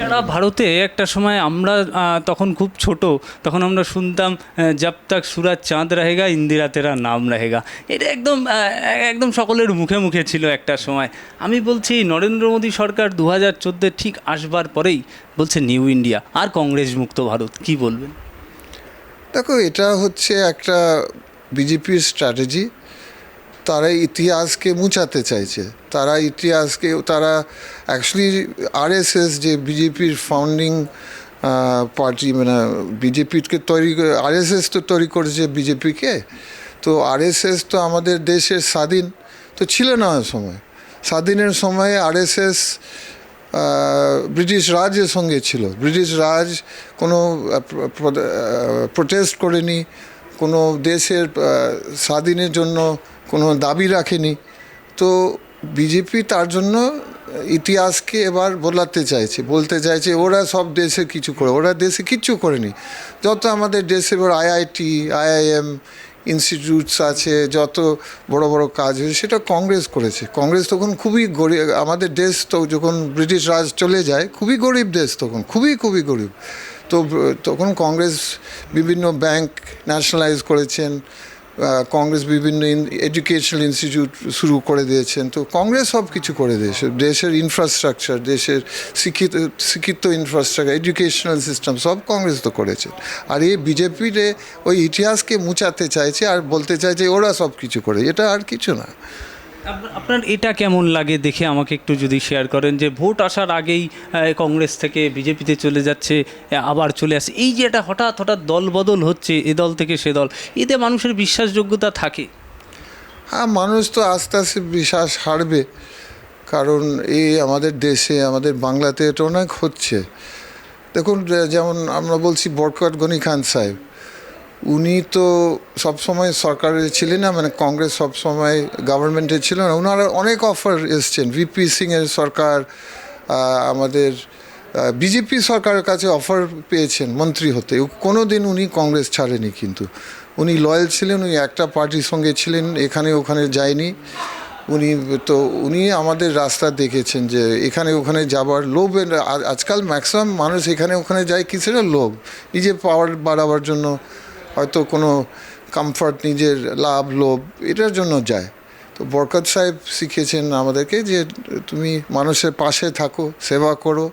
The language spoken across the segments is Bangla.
সারা ভারতে একটা সময় আমরা তখন খুব ছোট, তখন আমরা শুনতাম জব তাক সুরাজ চাঁদ রাহেগা, ইন্দিরা তেরা নাম রাহেগা। এটা একদম একদম সকলের মুখে মুখে ছিল একটা সময়। আমি বলছি, নরেন্দ্র মোদী সরকার দু হাজার ঠিক আসবার পরেই বলছে নিউ ইন্ডিয়া আর কংগ্রেস মুক্ত ভারত, কি বলবেন? দেখো, এটা হচ্ছে একটা বিজেপির স্ট্র্যাটেজি। তারা ইতিহাসকে মুছাতে চাইছে। তারা ইতিহাসকে, তারা অ্যাকচুয়ালি আরএসএস যে বিজেপির ফাউন্ডিং পার্টি মানে বিজেপিকে তৈরি আরএসএস তো তৈরি করেছে বিজেপিকে তো আরএসএস তো আমাদের দেশের স্বাধীন, তো ছিল না ওই সময়। স্বাধীনের সময় আরএসএস ব্রিটিশ রাজের সঙ্গে ছিল। ব্রিটিশ রাজ কোনো প্রোটেস্ট করেনি। কোনো দেশের স্বাধীনের জন্য কোনো দাবি রাখেনি। তো বিজেপি তার জন্য ইতিহাসকে এবার বলাতে চাইছে, বলতে চাইছে ওরা সব দেশে কিছু করে, ওরা দেশে কিচ্ছু করেনি। যত আমাদের দেশে আইআইটি, আইআইএম ইনস্টিটিউটস আছে, যত বড় বড় কাজ হয়েছে, সেটা কংগ্রেস করেছে। কংগ্রেস তখন খুবই গরিব, আমাদের দেশ তো যখন ব্রিটিশ রাজ চলে যায়, খুবই গরিব দেশ তখন, খুবই খুবই গরিব। তো, তখন কংগ্রেস বিভিন্ন ব্যাংক ন্যাশনালাইজ করেছেন কংগ্রেস বিভিন্ন এডুকেশনাল ইনস্টিটিউট শুরু করে দিয়েছেন। তো কংগ্রেস সব কিছু করে দিয়েছে। দেশের ইনফ্রাস্ট্রাকচার দেশের শিক্ষিত শিক্ষিত ইনফ্রাস্ট্রাকচার এডুকেশনাল সিস্টেম সব কংগ্রেস তো করেছে। আর এই বিজেপির ওই ইতিহাসকে মুচাতে চাইছে আর বলতে চাইছে ওরা সব কিছু করে। এটা আর কিছু না। আপনার- এটা কেমন লাগে দেখে আমাকে একটু যদি শেয়ার করেন যে ভোট আসার আগেই কংগ্রেস থেকে বিজেপিতে চলে যাচ্ছে আবার চলে আসে এই যে এটা হঠাৎ হঠাৎ দল বদল হচ্ছে, এ দল থেকে সে দল, এতে মানুষের বিশ্বাসযোগ্যতা থাকে? হ্যাঁ মানুষ তো আস্তে আস্তে বিশ্বাস হারবে। কারণ এই আমাদের দেশে, আমাদের বাংলাতে এটা অনেক হচ্ছে। দেখুন যেমন আমরা বলছি বরকত গনি খান সাহেব উনি তো সবসময় সরকারে ছিলেন না মানে কংগ্রেস সবসময় গভর্নমেন্টে ছিল না। ওনারা অনেক অফার এসছেন। ভিপি সিংয়ের সরকার আমাদের বিজেপি সরকারের কাছে অফার পেয়েছেন মন্ত্রী হতে। কোনো দিন উনি কংগ্রেস ছাড়েনি কিন্তু। উনি লয়াল ছিলেন, উনি একটা পার্টির সঙ্গে ছিলেন, এখানে ওখানে যায়নি। উনি তো, উনি আমাদের রাস্তা দেখেছেন যে এখানে ওখানে যাবার লোভ। আজকাল ম্যাক্সিমাম মানুষ এখানে ওখানে যায়, কিসের লোভ? নিজে পাওয়ার বাড়াবার জন্য হয়তো কোনো কমফর্ট নিজের লাভ, লোভ, এটার জন্য যায়। তো বরকত সাহেব শিখিয়েছেন আমাদেরকে যে তুমি মানুষের পাশে থাকো, সেবা করো।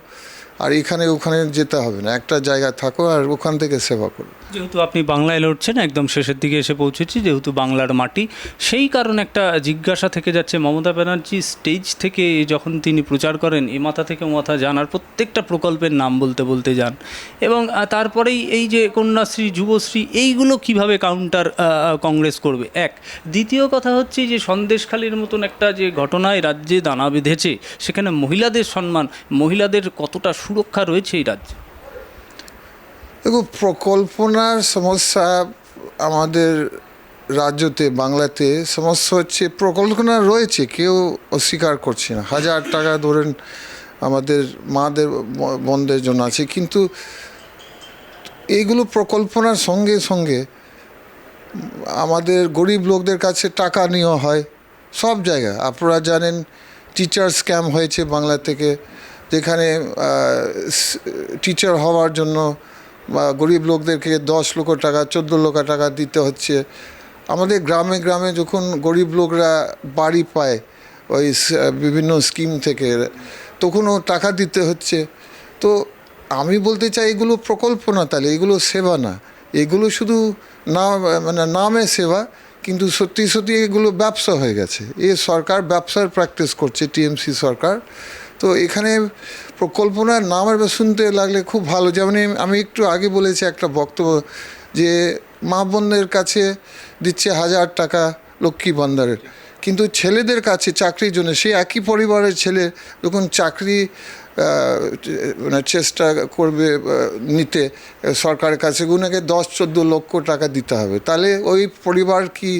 আর এখানে ওখানে যেতে হবে না, একটা জায়গায় থাকো আর ওখান থেকে সেবা করো। যেহেতু আপনি বাংলায় লড়ছেন, একদম শেষের দিকে এসে পৌঁছেছি, যেহেতু বাংলার মাটি, সেই কারণে একটা জিজ্ঞাসা থেকে যাচ্ছে, মমতা ব্যানার্জি স্টেজ থেকে যখন তিনি প্রচার করেন, এ মাথা থেকে মাথা যান, আর প্রত্যেকটা প্রকল্পের নাম বলতে বলতে যান। এবং তারপরেই এই যে কন্যাশ্রী, যুবশ্রী, এইগুলো কীভাবে কাউন্টার কংগ্রেস করবে? এক। দ্বিতীয় কথা হচ্ছে যে সন্দেশখালির মতন একটা যে ঘটনায় রাজ্যে দানা বেঁধেছে, সেখানে মহিলাদের সম্মান, মহিলাদের কতটা সুরক্ষা রয়েছে এই রাজ্যে? দেখো, প্রকল্পনার সমস্যা আমাদের রাজ্যতে, বাংলাতে সমস্যা হচ্ছে, প্রকল্পনা রয়েছে, কেউ অস্বীকার করছে না। হাজার টাকা ধরেন আমাদের মাদের ব- বোনদের জন্য আছে, কিন্তু এইগুলো প্রকল্পনার সঙ্গে সঙ্গে আমাদের গরিব লোকদের কাছে টাকা নেওয়া হয়, সব জায়গায়। আপনারা জানেন টিচার স্ক্যাম হয়েছে বাংলা থেকে। যেখানে টিচার হওয়ার জন্য গরিব লোকদেরকে দশ লক্ষ টাকা, চোদ্দ লক্ষ টাকা দিতে হচ্ছে। আমাদের গ্রামে গ্রামে যখন গরিব লোকরা বাড়ি পায়, ওই বিভিন্ন স্কিম থেকে, তখনও টাকা দিতে হচ্ছে। তো আমি বলতে চাই, এগুলো প্রকল্প না তাহলে, এগুলো সেবা না। এগুলো শুধু না মানে নামে সেবা, কিন্তু সত্যি সত্যি এগুলো ব্যবসা হয়ে গেছে। এ সরকার ব্যবসার প্র্যাকটিস করছে, টিএমসি সরকার। তো এখানে প্রকল্পনার নাম আর শুনতে লাগলে খুব ভালো। যেমন আমি একটু আগে বলেছি একটা বক্তব্য যে মা বোনদের কাছে দিচ্ছে হাজার টাকা লক্ষ্মী ভান্ডারের। কিন্তু ছেলেদের কাছে চাকরির জন্য সেই একই পরিবারের ছেলে, যখন চাকরি চেষ্টা করবে নিতে। সরকারের কাছে ওনাকে দশ চোদ্দ লক্ষ টাকা দিতে হবে। তাহলে ওই পরিবার কি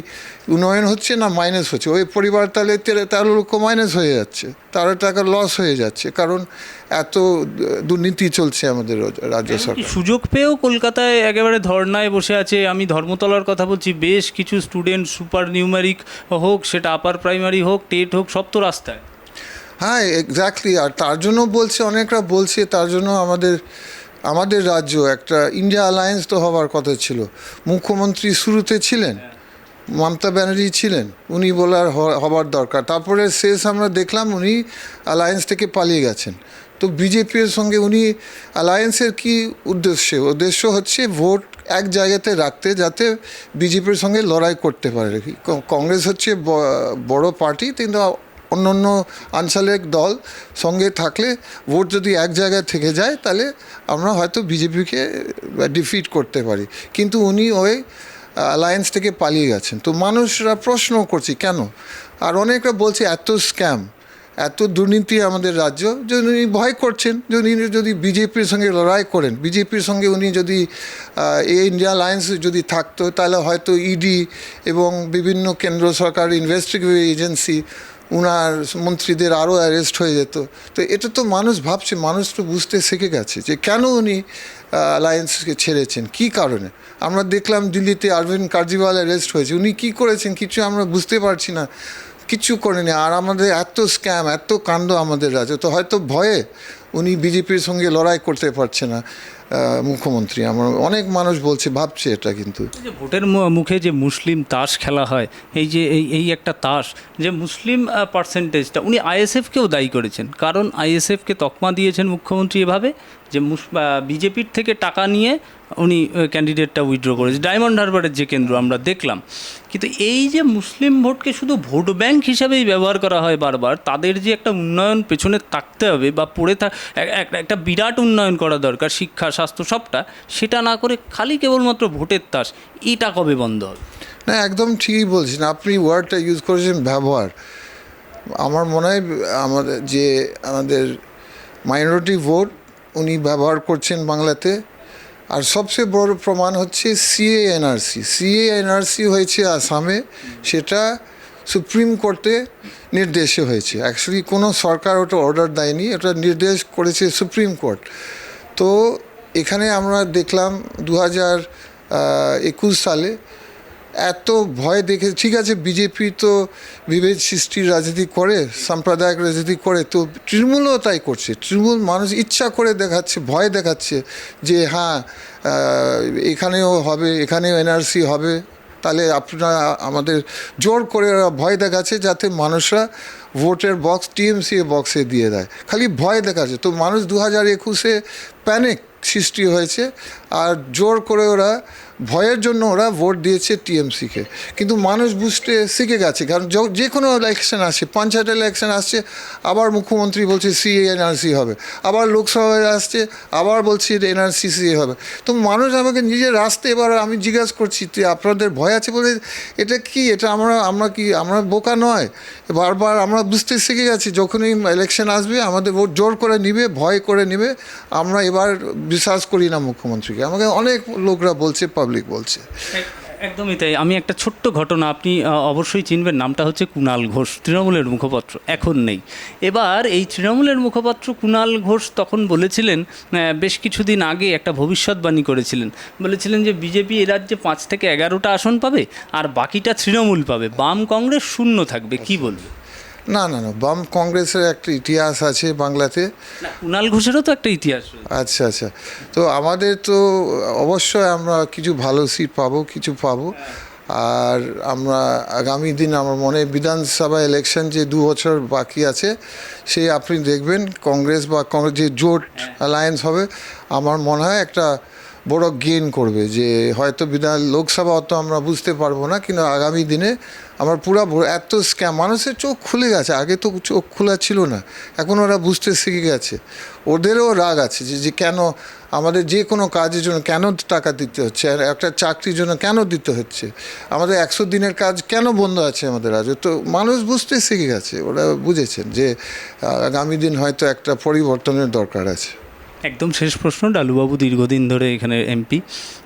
উন্নয়ন হচ্ছে না মাইনাস হচ্ছে? ওই পরিবার তাহলে তেরো তেরো লক্ষ মাইনাস হয়ে যাচ্ছে। তেরো টাকা লস হয়ে যাচ্ছে। কারণ এত দুর্নীতি চলছে আমাদের রাজ্য সরকার। সুযোগ পেয়েও কলকাতায় একেবারে ধর্নায় বসে আছে। আমি ধর্মতলার কথা বলছি। বেশ কিছু স্টুডেন্ট সুপার নিউমারিক হোক সেটা আপার প্রাইমারি হোক টেট হোক সব তো রাস্তায়। হ্যাঁ এক্স্যাক্টলি আর তার জন্য বলছে, অনেকরা বলছে, তার জন্য আমাদের আমাদের রাজ্য একটা ইন্ডিয়া অ্যালায়েন্স তো হওয়ার কথা ছিল। মুখ্যমন্ত্রী শুরুতে ছিলেন, মমতা ব্যানার্জি ছিলেন, উনি বলার হবার দরকার। তারপরে শেষ আমরা দেখলাম উনি অ্যালায়েন্স থেকে পালিয়ে গেছেন। তো বিজেপির সঙ্গে উনি অ্যালায়েন্সের কি উদ্দেশ্য? উদ্দেশ্য হচ্ছে ভোট এক জায়গাতে রাখতে, যাতে বিজেপির সঙ্গে লড়াই করতে পারে। কংগ্রেস হচ্ছে বড় পার্টি, কিন্তু অন্য অন্য আঞ্চলিক দল সঙ্গে থাকলে ভোট যদি এক জায়গায় থেকে যায়, তাহলে আমরা হয়তো বিজেপিকে ডিফিট করতে পারি। কিন্তু উনি ওই অ্যালায়েন্স থেকে পালিয়ে গেছেন। তো মানুষরা প্রশ্ন করছে, কেন? আর অনেকরা বলছে, এত স্ক্যাম এত দুর্নীতি আমাদের রাজ্য, যে উনি ভয় করছেন, যে উনি যদি বিজেপির সঙ্গে লড়াই করেন, বিজেপির সঙ্গে উনি যদি এই ইন্ডিয়া অ্যালায়েন্স যদি থাকতো, তাহলে হয়তো ইডি এবং বিভিন্ন কেন্দ্র সরকার ইনভেস্টিগেটিভ এজেন্সি উনার মন্ত্রীদের আরও অ্যারেস্ট হয়ে যেত। তো এটা তো মানুষ ভাবছে, মানুষ তো বুঝতে শিখে গেছে যে কেন উনি অ্যালায়েন্সকে ছেড়েছেন? কী কারণে? আমরা দেখলাম দিল্লিতে অরবিন্দ কেজরিওয়াল অ্যারেস্ট হয়েছে। উনি কী করেছেন কিছু আমরা বুঝতে পারছি না। কিচ্ছু করেনি। আর আমাদের এত স্ক্যাম এত কাণ্ড আমাদের রাজ্যে। তো হয়তো ভয়ে উনি বিজেপির সঙ্গে লড়াই করতে পারছে না। মুখ্যমন্ত্রী, আমার অনেক মানুষ বলছে, ভাবছে এটা কিন্তু। ভোটের মুখে যে মুসলিম তাস খেলা হয়, এই যে এই এই একটা তাস, যে মুসলিম পার্সেন্টেজটা উনি আইএসএফকেও দায়ী করেছেন। কারণ আইএসএফকে তকমা দিয়েছেন মুখ্যমন্ত্রী এভাবে, যে বিজেপির থেকে টাকা নিয়ে উনি ক্যান্ডিডেটটা উইথড্র করেছে। ডায়মন্ড হারবারের যে কেন্দ্র আমরা দেখলাম। কিন্তু এই যে মুসলিম ভোটকে শুধু ভোট ব্যাংক হিসাবেই ব্যবহার করা হয় বারবার, তাদের যে একটা উন্নয়ন পেছনে থাকতে হবে বা পড়ে থাক এক- এক- একটা বিরাট উন্নয়ন করা দরকার, শিক্ষা স্বাস্থ্য সবটা, সেটা না করে খালি কেবলমাত্র ভোটের তাস, এটা কবে বন্ধ হবে? না, একদম ঠিকই বলছেন। আপনি ওয়ার্ডটা ইউজ করেছেন, ব্যবহার। আমার মনে হয়, আমাদের যে আমাদের মাইনরিটি ভোট উনি ব্যবহার করছেন বাংলাতে। আর সবচেয়ে বড় প্রমাণ হচ্ছে সিএ এনআরসি সিএ এনআরসি হয়েছে আসামে, সেটা সুপ্রিম কোর্টে নির্দেশে হয়েছে। অ্যাকচুয়ালি কোনো সরকার ওটা অর্ডার দেয়নি, ওটা নির্দেশ করেছে সুপ্রিম কোর্ট। তো এখানে আমরা দেখলাম দু হাজার একুশ সালে এত ভয় দেখে, ঠিক আছে, বিজেপি তো বিভেদ সৃষ্টির রাজনীতি করে, সাম্প্রদায়িক রাজনীতি করে, তো তৃণমূলও তাই করছে। তৃণমূল মানুষ ইচ্ছা করে দেখাচ্ছে, ভয় দেখাচ্ছে যে হ্যাঁ এখানেও হবে, এখানেও এনআরসি হবে। তাহলে আপনারা, আমাদের জোর করে ভয় দেখাচ্ছে যাতে মানুষরা ভোটের বক্স টিএমসি বক্সে দিয়ে দেয়। খালি ভয় দেখাচ্ছে। তো মানুষ দু হাজার একুশে প্যানিক সৃষ্টি হয়েছে। আর জোর করে ওরা, ভয়ের জন্য ওরা ভোট দিয়েছে টিএমসিকে। কিন্তু মানুষ বুঝতে শিখে গেছে, কারণ যে কোনো ইলেকশন আসছে পঞ্চায়েত ইলেকশন আসছে, আবার মুখ্যমন্ত্রী বলছে সিএ এনআরসি হবে, আবার লোকসভায় আসছে, আবার বলছে এনআরসি সিএ হবে। তো মানুষ আমাকে নিজের রাস্তে এবার আমি জিজ্ঞাসা করছি আপনাদের ভয় আছে বলে, এটা কি? এটা আমরা আমরা কি, আমরা বোকা নয়? বারবার আমরা বুঝতে শিখে গেছি, যখনই ইলেকশন আসবে, আমাদের ভোট জোর করে নিবে, ভয় করে নিবে, আমরা এবার বিশ্বাস করি না মুখ্যমন্ত্রীকে। আমাকে অনেক লোকরা বলছে পাবলিক বলছে। একদমই তাই। আমি একটা ছোট্ট ঘটনা, আপনি অবশ্যই চিনবেন, নামটা হচ্ছে কুণাল ঘোষ, তৃণমূলের মুখপাত্র, এখন নেই। এবার এই তৃণমূলের মুখপাত্র কুণাল ঘোষ তখন বলেছিলেন বেশ কিছুদিন আগে একটা ভবিষ্যৎবাণী করেছিলেন। বলেছিলেন যে বিজেপি এ রাজ্যে পাঁচ থেকে এগারোটা আসন পাবে, আর বাকিটা তৃণমূল পাবে। বাম কংগ্রেস শূন্য থাকবে, কি বলবে না না না বাম কংগ্রেসের একটা ইতিহাস আছে বাংলাতে। কুণাল ঘোষেরও তো একটা ইতিহাস আচ্ছা আচ্ছা। তো আমাদের তো অবশ্যই আমরা কিছু ভালো সিট পাবো কিছু পাবো। আর আমরা আগামী দিন আমার মনে হয় বিধানসভা ইলেকশন যে দু বছর বাকি আছে সেই আপনি দেখবেন কংগ্রেস বা কংগ্রেস যে জোট অ্যালায়েন্স হবে আমার মনে হয় একটা বড় গেইন করবে যে হয়তো বিধান লোকসভা অত আমরা বুঝতে পারব না কিন্তু আগামী দিনে আমার পুরা এত স্ক্যাম মানুষের চোখ খুলে গেছে, আগে তো চোখ খোলা ছিল না, এখন ওরা বুঝতে শিখে গেছে। ওদেরও রাগ আছে যে যে কেন আমাদের যে কোনো কাজের জন্য কেন টাকা দিতে হচ্ছে, আর একটা চাকরির জন্য কেন দিতে হচ্ছে? আমাদের একশো দিনের কাজ কেন বন্ধ আছে আমাদের রাজ্যে তো মানুষ বুঝতে শিখে গেছে, ওরা বুঝেছেন যে, আগামী দিন হয়তো একটা পরিবর্তনের দরকার আছে। একদম শেষ প্রশ্ন, ডালুবাবু দীর্ঘদিন ধরে এখানে এমপি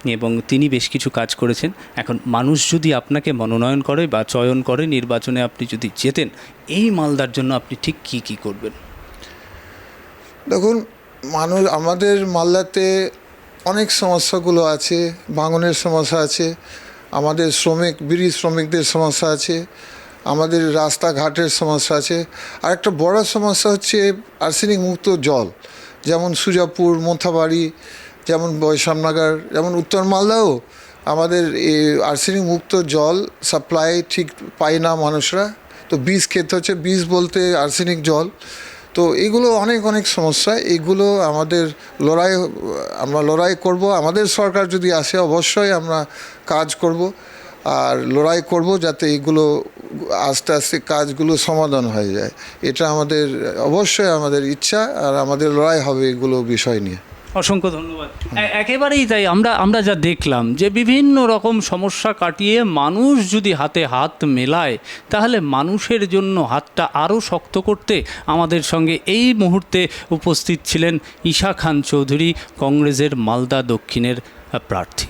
এবং তিনি বেশ কিছু কাজ করেছেন। এখন মানুষ যদি আপনাকে মনোনয়ন করে বা চয়ন করে নির্বাচনে আপনি যদি জেতেন, এই মালদার জন্য আপনি ঠিক কি কি করবেন? দেখুন, মানুষ, আমাদের মালদাতে অনেক সমস্যাগুলো আছে, ভাঙনের সমস্যা আছে, আমাদের শ্রমিক, বিড়ি শ্রমিকদের সমস্যা আছে, আমাদের রাস্তাঘাটের সমস্যা আছে। আর একটা বড় সমস্যা হচ্ছে আর্সেনিক মুক্ত জল। যেমন সুজাপুর, মোথাবাড়ি, যেমন বৈশামনগর, যেমন উত্তর মালদাও আমাদের এই আর্সেনিক মুক্ত জল সাপ্লাই ঠিক পায় না মানুষরা। তো বীজ খেতে হচ্ছে, বীজ বলতে আর্সেনিক জল। তো এগুলো অনেক অনেক সমস্যা। এগুলো আমাদের লড়াই, আমরা লড়াই করব। আমাদের সরকার যদি আসে, অবশ্যই আমরা কাজ করব আর লড়াই করব যাতে এগুলো আস্তে আস্তে কাজগুলো সমাধান হয়ে যায়। এটা আমাদের, অবশ্যই আমাদের ইচ্ছা আর আমাদের লড়াই হবে এগুলো বিষয় নিয়ে। অসংখ্য ধন্যবাদ। একেবারেই তাই, আমরা আমরা যা দেখলাম যে বিভিন্ন রকম সমস্যা কাটিয়ে মানুষ যদি হাতে হাত মেলায়, তাহলে মানুষের জন্য হাতটা আরও শক্ত করতে আমাদের সঙ্গে এই মুহূর্তে উপস্থিত ছিলেন ঈশা খান চৌধুরী, কংগ্রেসের মালদা দক্ষিণের প্রার্থী।